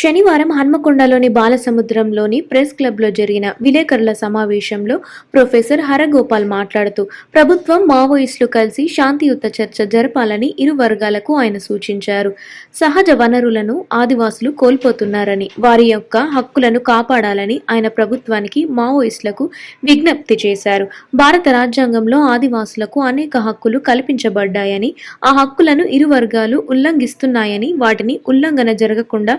శనివారం హన్మకొండలోని బాలసముద్రంలోని ప్రెస్ క్లబ్లో జరిగిన విలేకరుల సమావేశంలో ప్రొఫెసర్ హరగోపాల్ మాట్లాడుతూ ప్రభుత్వం మావోయిస్టులు కలిసి శాంతియుత చర్చ జరపాలని ఇరు వర్గాలకు ఆయన సూచించారు. సహజ వనరులను ఆదివాసులు కోల్పోతున్నారని వారి యొక్క హక్కులను కాపాడాలని ఆయన ప్రభుత్వానికి మావోయిస్టులకు విజ్ఞప్తి చేశారు. భారత రాజ్యాంగంలో ఆదివాసులకు అనేక హక్కులు కల్పించబడ్డాయని ఆ హక్కులను ఇరు వర్గాలు ఉల్లంఘిస్తున్నాయని వాటిని ఉల్లంఘన జరగకుండా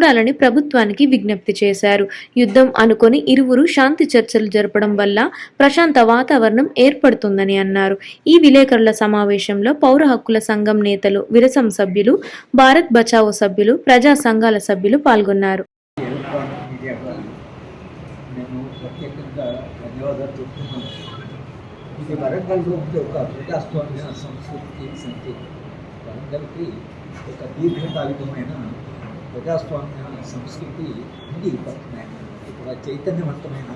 చూడాలని ప్రభుత్వానికి విజ్ఞప్తి చేశారు. యుద్ధం అనుకొని ఇరువురు శాంతి చర్చలు జరపడం వల్ల ప్రశాంత వాతావరణం ఏర్పడుతుందని అన్నారు. ఈ విలేకరుల సమావేశంలో పౌర హక్కుల సంఘం నేతలు విరసం సభ్యులు భారత్ బచావో సభ్యులు ప్రజా సంఘాల సభ్యులు పాల్గొన్నారు. ఇది వరంగల్ రూపంలో ఒక ప్రజాస్వామ్య సంస్కృతికి సంకేతం వరంగల్కి ఒక దీర్ఘకాలికమైన ప్రజాస్వామ్య సంస్కృతి ఉంది. పట్టణమైన ఒక చైతన్యవంతమైన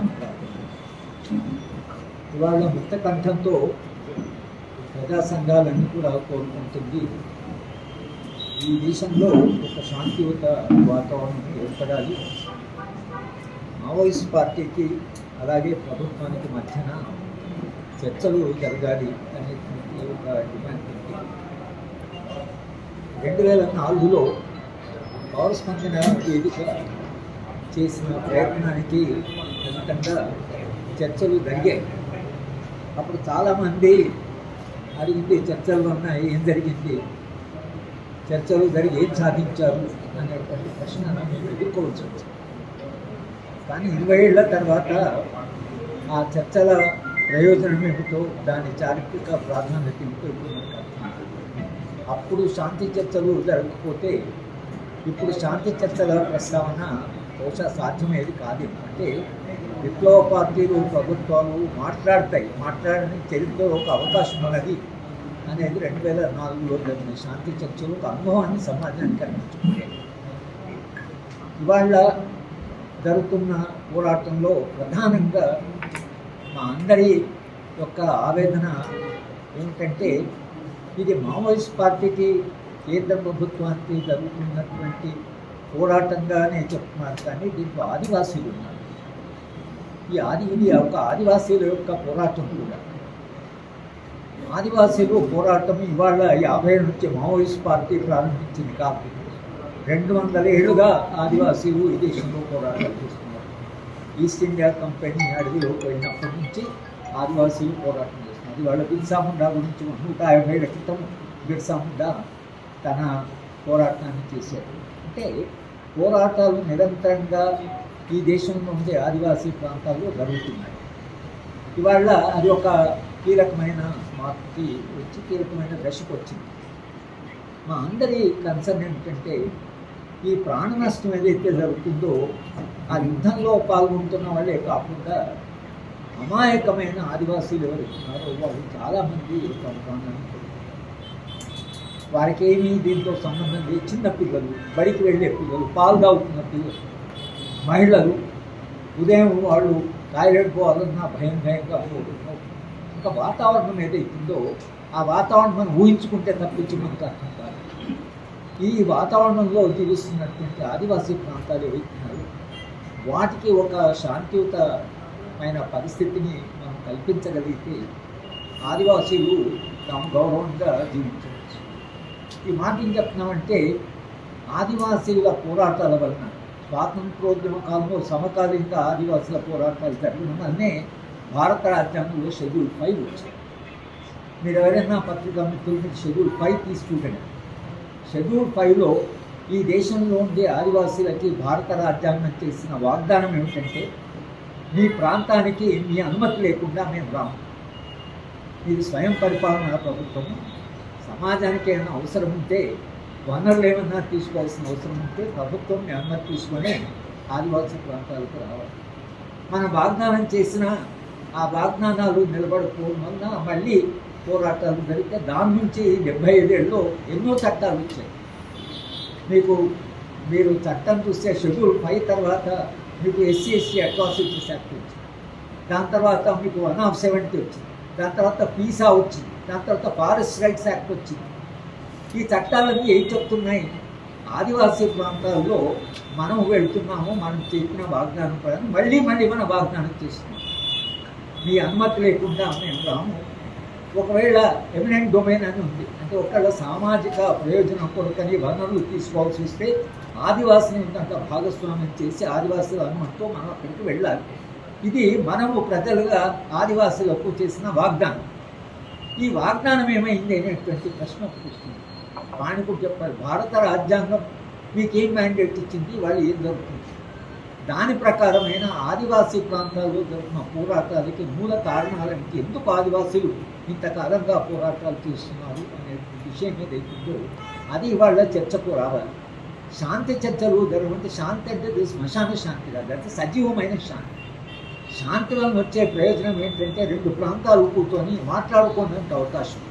ఇవాళ ముక్త కంఠంతో ప్రజా సంఘాలన్నీ కూడా కోరుకుంటుంది ఈ దేశంలో ఒక శాంతియుత వాతావరణం ఏర్పడాలి. మావోయిస్ట్ పార్టీకి అలాగే ప్రభుత్వానికి మధ్యన చర్చలు జరగాలి అనేటువంటి ఒక డిమాండ్ ఉంది. రెండు వేల నాలుగులో పౌర వేదిక చేసిన ప్రయత్నానికి ఫలితంగా చర్చలు జరిగాయి. అప్పుడు చాలామంది అడిగింది చర్చలు ఉన్నాయి ఏం జరిగింది? చర్చలు జరిగి ఏం సాధించారు? అనేటువంటి ప్రశ్న మేము ఎదుర్కోవచ్చు కానీ ఇరవై ఏళ్ళ తర్వాత ఆ చర్చల ప్రయోజనం ఏమిటో దాని చారిత్రక ప్రాధాన్యత ఏమిటో ఇప్పుడు మనకు అప్పుడు శాంతి చర్చలు జరగకపోతే ఇప్పుడు శాంతి చర్చల ప్రస్తావన బహుశా సాధ్యమేది కాదు. అంటే విప్లవ పార్టీలు ప్రభుత్వాలు మాట్లాడతాయి. మాట్లాడని చరిత్రలో ఒక అవకాశం ఉన్నది అనేది రెండు వేల నాలుగులో జరిగిన శాంతి చర్చలు ఒక అనుభవాన్ని సమాజానికి అందించుకున్నాయి ఇవాళ జరుగుతున్న పోరాటంలో ప్రధానంగా మా అందరి యొక్క ఆవేదన ఏమిటంటే ఇది మావోయిస్ట్ పార్టీకి కేంద్ర ప్రభుత్వానికి జరుగుతున్నటువంటి పోరాటంగానే చెప్తున్నారు. కానీ దీంట్లో ఆదివాసీలు ఉన్నారు. ఈ ఆది ఇది ఒక ఆదివాసీల యొక్క పోరాటం కూడా. ఆదివాసీలు పోరాటం ఇవాళ యాభై నుంచి మావోయిస్ట్ పార్టీ ప్రారంభించింది కాదు రెండు వందల ఏళ్ళుగా ఆదివాసీలు ఈ దేశంలో పోరాటాలు చేస్తున్నారు. ఈస్ట్ ఇండియా కంపెనీ అడవిలో పోయినప్పటి నుంచి ఆదివాసీలు పోరాటం చేస్తున్నారు. ఇవాళ బిర్సా ముండా గురించి నూట యాభై ఏళ్ళ క్రితం బిర్సా ముండా తన పోరాటాన్ని చేశారు అంటే పోరాటాలు నిరంతరంగా ఈ దేశంలో ఉండే ఆదివాసీ ప్రాంతాల్లో జరుగుతున్నాయి. ఇవాళ అది ఒక కీలకమైన మార్పుకి వచ్చి కీలకమైన దశకు వచ్చింది. మా అందరి కన్సర్న్ ఏంటంటే ఈ ప్రాణ నష్టం ఏదైతే జరుగుతుందో ఆ యుద్ధంలో పాల్గొంటున్న వాళ్ళే కాకుండా అమాయకమైన ఆదివాసీలు ఎవరు ఉన్నారో వాళ్ళు చాలామంది తమ ప్రాణాన్ని వారికేమీ దీంతో సంబంధం లేదు. చిన్న పిల్లలు బడికి వెళ్ళే పిల్లలు పాలు తాగుతున్న పిల్లలు మహిళలు ఉదయం వాళ్ళు టాయిలెట్ పోవాలన్నా భయం భయంగా పోతున్నారు ఇంకా వాతావరణం ఏదైతుందో ఆ వాతావరణం మనం ఊహించుకుంటే తప్పించి మనకు అర్థం కాదు. ఈ వాతావరణంలో జీవిస్తున్నటువంటి ఆదివాసీ ప్రాంతాలు ఏవైతున్నాయో వాటికి ఒక శాంతియుతమైన పరిస్థితిని మనం కల్పించగలిగితే ఆదివాసీలు తాము గౌరవంగా జీవించారు ఈ మాటలు చెప్తున్నామంటే ఆదివాసీల పోరాటాల వలన స్వాతంత్రోద్యమ కాలంలో సమకాలీన ఆదివాసుల పోరాటాలు జరగడం వల్లనే భారత రాజ్యాంగంలో షెడ్యూల్ ఫైవ్ వచ్చింది మీరు ఎవరైనా పత్రిక మిత్రులకి షెడ్యూల్ ఫైవ్ తీసుకుంటారు షెడ్యూల్ ఫైవ్లో ఈ దేశంలో ఉండే ఆదివాసీలకి భారత రాజ్యాంగం చేసిన వాగ్దానం ఏమిటంటే మీ ప్రాంతానికి మీ అనుమతి లేకుండా మేము రాము. ఇది స్వయం పరిపాలన ప్రభుత్వం సమాజానికి ఏమైనా అవసరం ఉంటే వనరులు ఏమన్నా తీసుకోవాల్సిన అవసరం ఉంటే ప్రభుత్వం మీ తీసుకొని ఆదివాసీ ప్రాంతాలకు రావాలి. మనం వాగ్దానం చేసిన ఆ వాగ్దానాలు నిలబడకపోవడం వలన మళ్ళీ పోరాటాలు జరిగితే దాని నుంచి డెబ్బై ఐదేళ్ళలో ఎన్నో చట్టాలు వచ్చాయి. మీకు మీరు చట్టం చూస్తే షెడ్యూల్ ఫైవ్ తర్వాత మీకు ఎస్సీ ఎస్సీ అట్రాసిటీస్ యాక్ట్ వచ్చింది. దాని తర్వాత మీకు వన్ ఆఫ్ సెవెంటీ వచ్చింది. దాని తర్వాత పీసా వచ్చింది. దాని తర్వాత ఫారెస్ట్ రైట్స్ యాక్ట్ వచ్చింది. ఈ చట్టాలన్నీ ఏం చెప్తున్నాయి? ఆదివాసీ ప్రాంతాల్లో మనం వెళ్తున్నాము మనం చెప్పిన వాగ్దానం ప్రకారం మళ్ళీ మళ్ళీ మన వాగ్దానం చేస్తున్నాం. మీ అనుమతి లేకుండా మేము రాము. ఒకవేళ ఎమినెంట్ డొమైన్ అని ఉంది అంటే ఒకవేళ సామాజిక ప్రయోజనం కొరకని వనరులు తీసుకోవాల్సి వస్తే ఆదివాసిని ఉన్నంత భాగస్వామ్యం చేసి ఆదివాసుల అనుమతితో మనం అక్కడికి వెళ్ళాలి. ఇది మనము ప్రజలుగా ఆదివాసులకు చేసిన వాగ్దానం. ఈ వాగ్దానం ఏమైంది అనేటువంటి ప్రశ్న వస్తుంది. పాణికుడు చెప్పారు భారత రాజ్యాంగం మీకేం మ్యాండేట్ ఇచ్చింది? వాళ్ళు ఏం జరుగుతుంది? దాని ప్రకారమైన ఆదివాసీ ప్రాంతాల్లో జరుగుతున్న పోరాటాలకి మూల కారణాలకి ఎందుకు ఆదివాసీలు ఇంతకాలంగా పోరాటాలు చేస్తున్నారు అనే విషయం ఏదైతుందో అది వాళ్ళ చర్చకు రావాలి. శాంతి చర్చలు జరగమంటే శాంతి అంటే శ్మశాన శాంతి కాదు అంటే సజీవమైన శాంతి. శాంతి వలన వచ్చే ప్రయోజనం ఏంటంటే రెండు ప్రాంతాలు కూర్చొని మాట్లాడుకోవడానికి అవకాశం. ఉంది.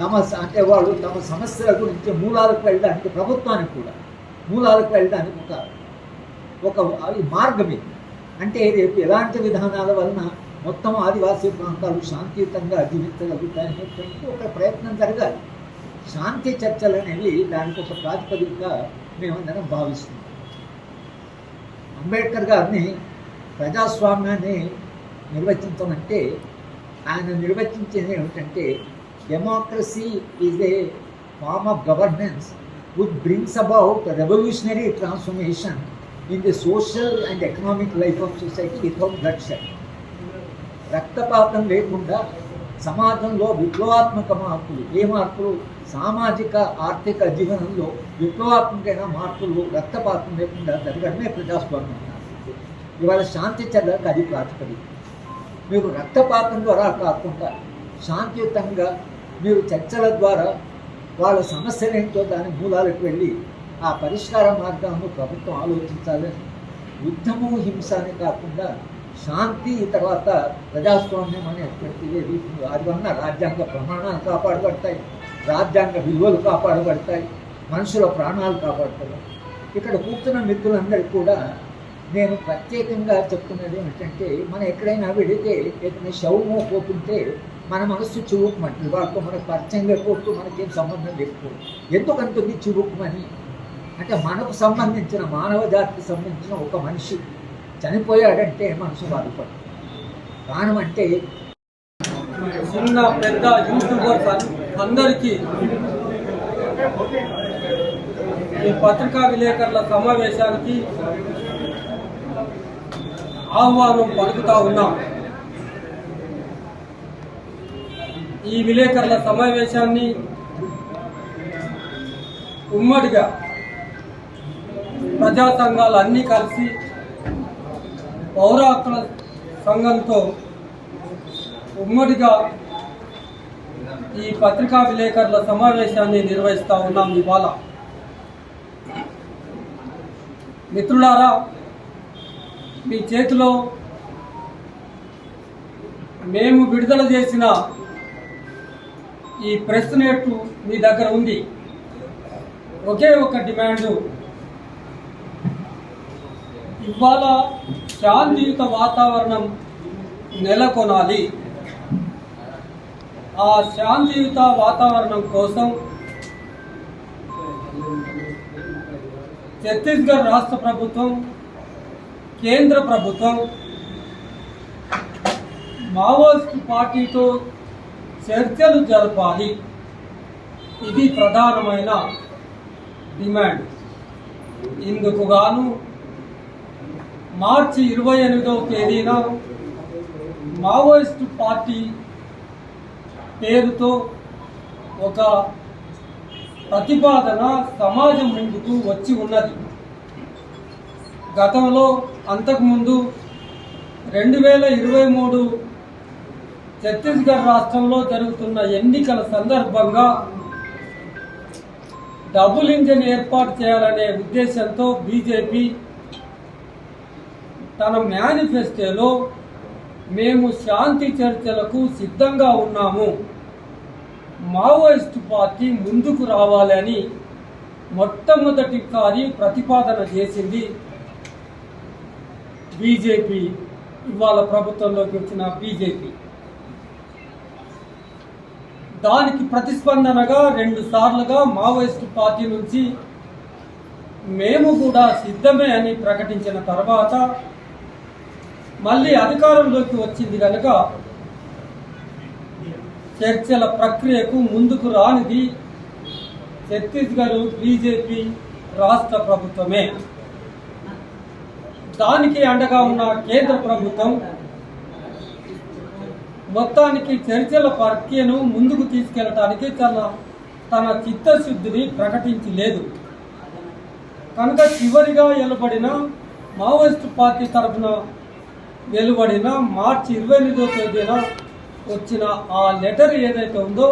తమ అంటే వాళ్ళు తమ సమస్యల గురించి మూలాలకు వెళ్ళడానికి ప్రభుత్వానికి కూడా మూలాలకు వెళ్ళడానికి ఒక ఒక మార్గం ఇది అంటే రేపు ఎలాంటి విధానాల వలన మొత్తం ఆదివాసీ ప్రాంతాలు శాంతియుతంగా జీవించగలుగుతాయనేటువంటి ఒక ప్రయత్నం జరగాలి. శాంతి చర్చలు అనేవి దానికి ఒక ప్రాతిపదికగా మేమందరం భావిస్తున్నాం. అంబేద్కర్ గారిని ప్రజాస్వామ్యాన్ని నిర్వచించమంటే ఆయన నిర్వచించేది ఏమిటంటే democracy is a form of governance which brings about revolutionary transformation in the social and economic life of society without bloodshed రక్తపాతం లేకుండా సమాజంలో విప్లవాత్మక మార్పులు ఏ మార్పులు? సామాజిక ఆర్థిక జీవనంలో విప్లవాత్మకమైన మార్పులు రక్తపాతం లేకుండా జరగడమే ప్రజాస్వామ్యం. ఇవాళ శాంతి చర్యలకు అది ప్రాతిపదిక. మీరు రక్తపాతం ద్వారా కాకుండా శాంతియుతంగా మీరు చర్చల ద్వారా వాళ్ళ సమస్యలు ఏంటో దాని మూలాలకు వెళ్ళి ఆ పరిష్కార మార్గాలను ప్రభుత్వం ఆలోచించాలని యుద్ధము హింస అని కాకుండా శాంతి తర్వాత ప్రజాస్వామ్యం అనేటువంటిది అది వలన రాజ్యాంగ ప్రమాణాలు కాపాడబడతాయి. రాజ్యాంగ విలువలు కాపాడబడతాయి. మనుషుల ప్రాణాలు కాపాడతాయి. ఇక్కడ కూర్చున్న మిత్రులందరికీ కూడా నేను ప్రత్యేకంగా చెప్తున్నది ఏమిటంటే మనం ఎక్కడైనా వెళితే ఏదైనా శవమో పోతుంటే మన మనస్సు చివుకుమంటుంది వాళ్ళతో మనకు పరిచయం లేకపోతూ మనకేం సంబంధం లేకపోతే ఎందుకంటుంది చివుకుమని అంటే మనకు సంబంధించిన మానవ జాతికి సంబంధించిన ఒక మనిషి చనిపోయాడంటే మనసు బాధపడుతుంది. కారణం అంటే చిన్న పెద్ద యూట్యూబర్స్ అందరికీ ఈ పత్రికా విలేకరుల సమావేశానికి ఆహ్వానం పలుకుతా ఉన్నాం. ఈ విలేకరుల సమావేశాన్ని ఉమ్మడిగా ప్రజా సంఘాలు అన్నీ కలిసి పౌర హక్కుల సంఘంతో ఉమ్మడిగా ఈ పత్రికా విలేకరుల సమావేశాన్ని నిర్వహిస్తూ ఉన్నాం ఇవాళ. మిత్రులారా మీ చేతిలో మేము విడుదల చేసిన ఈ ప్రెస్ నెట్ మీ దగ్గర ఉంది. ఒకే ఒక డిమాండు. ఇవాళ శాంతియుత వాతావరణం నెలకొనాలి. ఆ శాంతియుత వాతావరణం కోసం ఛత్తీస్గఢ్ రాష్ట్ర ప్రభుత్వం కేంద్ర ప్రభుత్వం మావోయిస్ట్ పార్టీతో చర్చలు జరపాలి. ఇది ప్రధానమైన డిమాండ్. ఇందుకు గాను మార్చి ఇరవై ఎనిమిదవ తేదీన మావోయిస్ట్ పార్టీ పేరుతో ఒక ప్రతిపాదన సమాజం ముందుకు వచ్చి ఉన్నది. గతంలో అంతకుముందు రెండు వేల ఇరవై మూడు ఛత్తీస్గఢ్ రాష్ట్రంలో జరుగుతున్న ఎన్నికల సందర్భంగా డబుల్ ఇంజన్ ఏర్పాటు చేయాలనే ఉద్దేశంతో బీజేపీ తన మేనిఫెస్టోలో మేము శాంతి చర్చలకు సిద్ధంగా ఉన్నాము. మావోయిస్టు పార్టీ ముందుకు రావాలని మొట్టమొదటిసారి ప్రతిపాదన చేసింది బీజేపీ ఇవాళ ప్రభుత్వంలోకి వచ్చిన బీజేపీ. దానికి ప్రతిస్పందనగా రెండు సార్లుగా మావోయిస్టు పార్టీ నుంచి మేము కూడా సిద్ధమే అని ప్రకటించిన తర్వాత మళ్ళీ అధికారంలోకి వచ్చింది కనుక చర్చల ప్రక్రియకు ముందుకు రానిది ఛత్తీస్గఢ్ బీజేపీ రాష్ట్ర ప్రభుత్వమే. దానికి అండగా ఉన్న కేంద్ర ప్రభుత్వం మొత్తానికి చర్చల ప్రక్రియను ముందుకు తీసుకెళ్ళటానికి తన తన చిత్తశుద్ధిని ప్రకటించి లేదు కనుక చివరిగా వెలువడిన మావోయిస్టు పార్టీ తరఫున వెలువడిన మార్చి ఇరవై ఎనిమిదో తేదీన వచ్చిన ఆ లెటర్ ఏదైతే ఉందో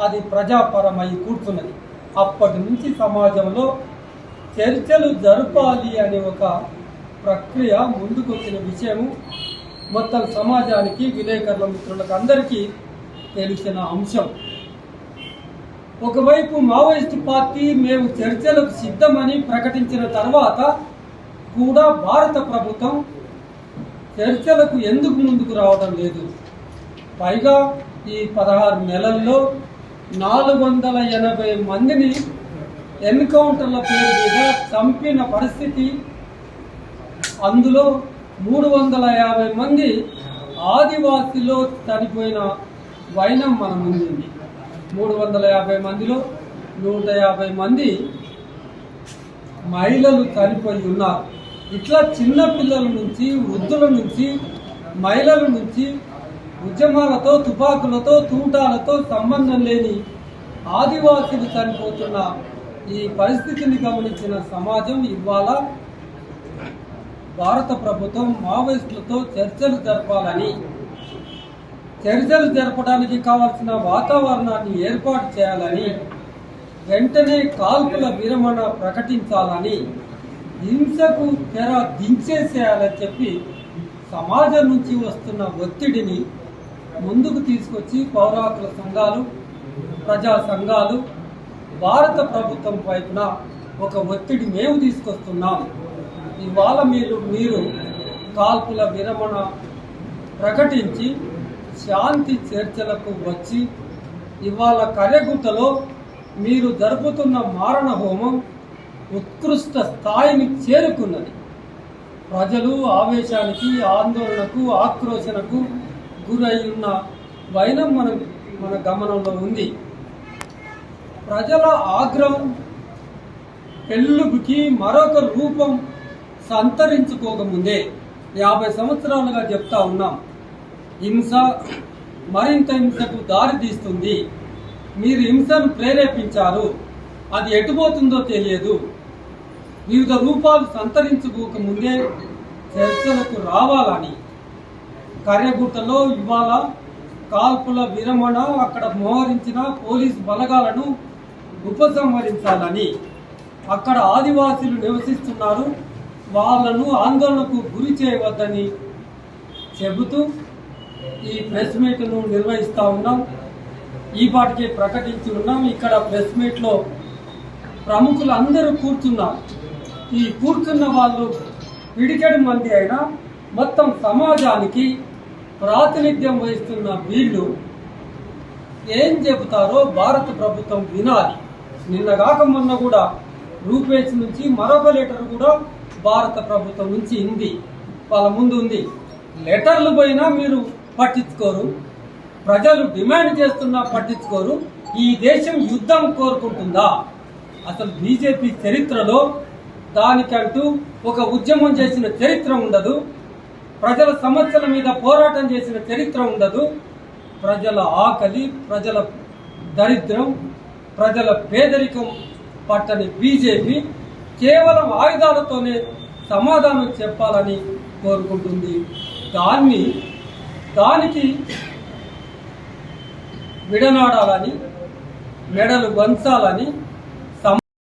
అది ప్రజాపరమై కూర్చున్నది. అప్పటి నుంచి సమాజంలో చర్చలు జరపాలి అనే ఒక ప్రక్రియ ముందుకొచ్చిన విషయము. మొత్తం సమాజానికి విలేకరుల మిత్రులకు అందరికీ తెలిసిన అంశం. ఒకవైపు మావోయిస్టు పార్టీ మేము చర్చలకు సిద్ధమని ప్రకటించిన తర్వాత కూడా భారత ప్రభుత్వం చర్చలకు ఎందుకు ముందుకు రావడం లేదు? పైగా ఈ పదహారు నెలల్లో నాలుగు వందల ఎనభై మందిని ఎన్కౌంటర్ల పేరు మీద చంపిన పరిస్థితి అందులో మూడు వందల యాభై మంది ఆదివాసిలో చనిపోయిన వైనం మన ముందు మూడు వందల యాభై మందిలో నూట యాభై మంది మహిళలు చనిపోయి ఉన్నారు. ఇట్లా చిన్న పిల్లల నుంచి వృద్ధుల నుంచి మహిళల నుంచి ఉద్యమాలతో తుపాకులతో తూటాలతో సంబంధం లేని ఆదివాసులు చనిపోతున్న ఈ పరిస్థితిని గమనించిన సమాజం ఇవాళ భారత ప్రభుత్వం మావోయిస్టులతో చర్చలు జరపాలని చర్చలు జరపడానికి కావాల్సిన వాతావరణాన్ని ఏర్పాటు చేయాలని వెంటనే కాల్పుల విరమణ ప్రకటించాలని హింసకు తెర దించేసేయాలని చెప్పి సమాజం నుంచి వస్తున్న ఒత్తిడిని ముందుకు తీసుకొచ్చి పౌరాకుల సంఘాలు ప్రజా సంఘాలు భారత ప్రభుత్వం వైపున ఒక ఒత్తిడి మేము తీసుకొస్తున్నాం. ఇవాళ మీరు మీరు కాల్పుల విరమణ ప్రకటించి శాంతి చర్చలకు వచ్చి ఇవాళ కరెగుతలో మీరు జరుపుతున్న మారణ హోమం ఉత్కృష్ట స్థాయిని చేరుకున్నది. ప్రజలు ఆవేశానికి ఆందోళనకు ఆక్రోశనకు గురై ఉన్న వైనం మన మన గమనంలో ఉంది. ప్రజల ఆగ్రహం పెళ్ళుకి మరొక రూపం సంతరించుకోకముందే యాభై సంవత్సరాలుగా చెప్తా ఉన్నాం. హింస మరింత హింసకు దారి తీస్తుంది. మీరు హింసను ప్రేరేపించారు. అది ఎటుపోతుందో తెలియదు. వివిధ రూపాలు సంతరించుకోక ముందే చర్చలకు రావాలని. కర్యగుట్టలో ఇవాళ కాల్పుల విరమణ అక్కడ మోహరించిన పోలీస్ బలగాలను ఉపసంహరించాలని. అక్కడ ఆదివాసీలు నివసిస్తున్నారు. వాళ్ళను ఆందోళనకు గురి చేయవద్దని చెబుతూ ఈ ప్రెస్ మీట్ను నిర్వహిస్తూ ఉన్నాం. ఈ పాటికి ప్రకటించి ఉన్నాం. ఇక్కడ ప్రెస్ మీట్లో ప్రముఖులు అందరూ కూర్చున్నారు. ఈ కూర్చున్న వాళ్ళు పిడికెడు మంది అయినా మొత్తం సమాజానికి ప్రాతినిధ్యం వహిస్తున్న వీళ్ళు ఏం చెబుతారో భారత ప్రభుత్వం వినాలి. నిన్న కాక మొన్న కూడా రూపేష్ నుంచి మరొక లెటర్ కూడా భారత ప్రభుత్వం నుంచి ఉంది. వాళ్ళ ముందు ఉంది. లెటర్లు పోయినా మీరు పట్టించుకోరు. ప్రజలు డిమాండ్ చేస్తున్నా పట్టించుకోరు. ఈ దేశం యుద్ధం కోరుకుంటుందా? అసలు బీజేపీ చరిత్రలో దానికంటూ ఒక ఉద్యమం చేసిన చరిత్ర ఉండదు. ప్రజల సమస్యల మీద పోరాటం చేసిన చరిత్ర ఉండదు. ప్రజల ఆకలి ప్రజల దరిద్రం ప్రజల పేదరికం పట్టని బీజేపీ కేవలం ఆయుధాలతోనే సమాధానం చెప్పాలని కోరుకుంటుంది. దాన్ని దానికి విడనాడాలని మెడలు వంచాలని